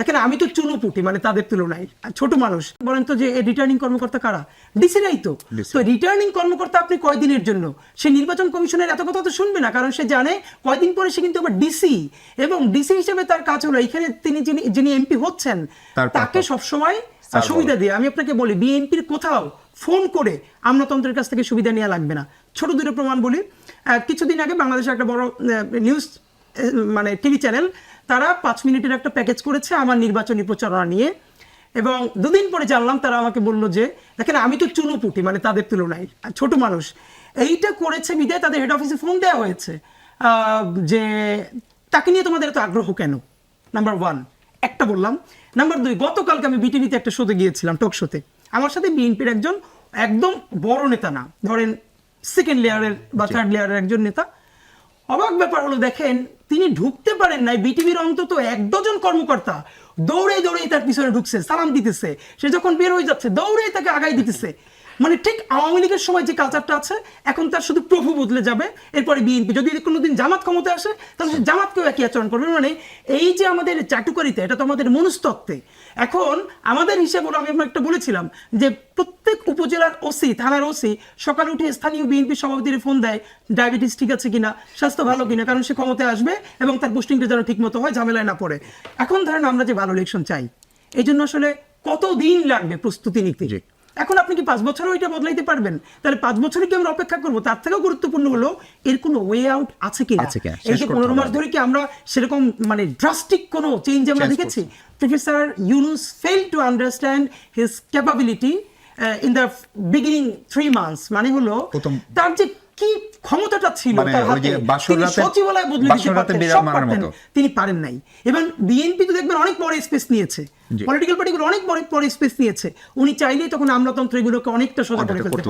দেখেন আমি তো চুনোপুটি মানে তাদের তুলনায়। ছোট মানুষ বলেন তো যে রিটার্নিং কর্মকর্তা কারা? ডিসিরাই তো? তো রিটার্নিং কর্মকর্তা আপনি কয়দিনের জন্য? সে নির্বাচন কমিশনের এত কথা তো শুনবে না কারণ সে জানে কয়দিন পরে সে কিন্তু আবার ডিসি এবং ডিসি হিসেবে তার কাজ হলো এখানে তিনি যিনি যিনি এমপি হচ্ছেন তাকে সবসময় সুবিধা দিয়ে আমি আপনাকে বলি বিএনপির কোথাও ফোন করে আমলাতন্ত্রের কাছ থেকে সুবিধা নেওয়া লাগবে না। ছোট দুটো প্রমাণ বলি। কিছুদিন আগে বাংলাদেশের একটা বড় নিউজ মানে টিভি চ্যানেল তারা পাঁচ মিনিটের একটা প্যাকেজ করেছে আমার নির্বাচনী প্রচারণা নিয়ে। এবং দুদিন পরে জানলাম তারা আমাকে বলল যে দেখেন আমি তো চুনোপুটি মানে তাদের তুলনায় ছোট মানুষ। এইটা করেছে বিদায় তাদের হেড অফিসে ফোন দেওয়া হয়েছে যে তাকে নিয়ে তোমাদের এত আগ্রহ কেন? নাম্বার ওয়ান একটা বললাম। নাম্বার দুই গতকালকে আমি বিটিভিতে একটা শোতে গিয়েছিলাম টক শোতে আমার সাথে বিএনপির একজন একদম বড় নেতা না ধরেন সেকেন্ড লেয়ারের বা থার্ড লেয়ারের একজন নেতা। অবাক ব্যাপার হলো দেখেন তিনি ঢুকতে পারেন নাই বিটিভির অন্তত এক ডজন কর্মকর্তা। দৌড়ে দৌড়ে তার পিছনে ঢুকছে, সালাম দিতেছে। সে যখন বের হয়ে যাচ্ছে দৌড়ে তাকে আগাই দিতেছে। মানে ঠিক আওয়ামী লীগের সময় যে কালচারটা আছে, এখন তার শুধু প্রভু বদলে যাবে। এরপরে বিএনপি যদি কোনোদিন জামাত ক্ষমতা আসে, তাহলে জামাতকেও একই আচরণ করবে। মানে এই যে আমাদের চাটুকারিতা, এটা তো আমাদের মনস্তত্ত্বে। এখন আমাদের হিসাব আমি একটা বলেছিলাম যে প্রত্যেক উপজেলার ওসি থানার ওসি সকালে উঠে স্থানীয় বিএনপি সভাপতির ফোন দেয় ডায়াবেটিস ঠিক আছে কিনা স্বাস্থ্য ভালো কিনা কারণ সে ক্ষমতায় আসবে এবং তার পোস্টিংটা যেন ঠিক মতো হয় ঝামেলায় না পড়ে। এখন ধরেন আমরা যে ভালো ইলেকশন চাই এই জন্য আসলে কত দিন লাগবে প্রস্তুতি নিতে? জি। এখন আপনি কি পাঁচ বছরও এটা বদলাইতে পারবেন? তাহলে পাঁচ বছরে কি আমরা অপেক্ষা করব? তার থেকেও গুরুত্বপূর্ণ হলো এর কোনো ওয়ে আউট আছে কিনা? আছে এই যে পনেরো মাস ধরে কি আমরা সেরকম মানে ড্রাস্টিক কোনো চেঞ্জ আমরা দেখেছি? Professor Yunus fail to understand his capability in the beginning three months মানে হলো তার যে কি ক্ষমতাটা ছিল মানে তার হাতে তিনি সচিবালয় বদলে দিতে পারতেন সব পারতেন তিনি পারেন নাই। এবং বিএনপি তো দেখবেন অনেক বড় স্পেস নিয়েছে। পলিটিক্যাল পার্টিগুলো অনেক বড় বড় স্পেস নিয়েছে। উনি চাইলেই তখন আমলাতন্ত্র এগুলোকে অনেকটা সোজা করে ফেলতে।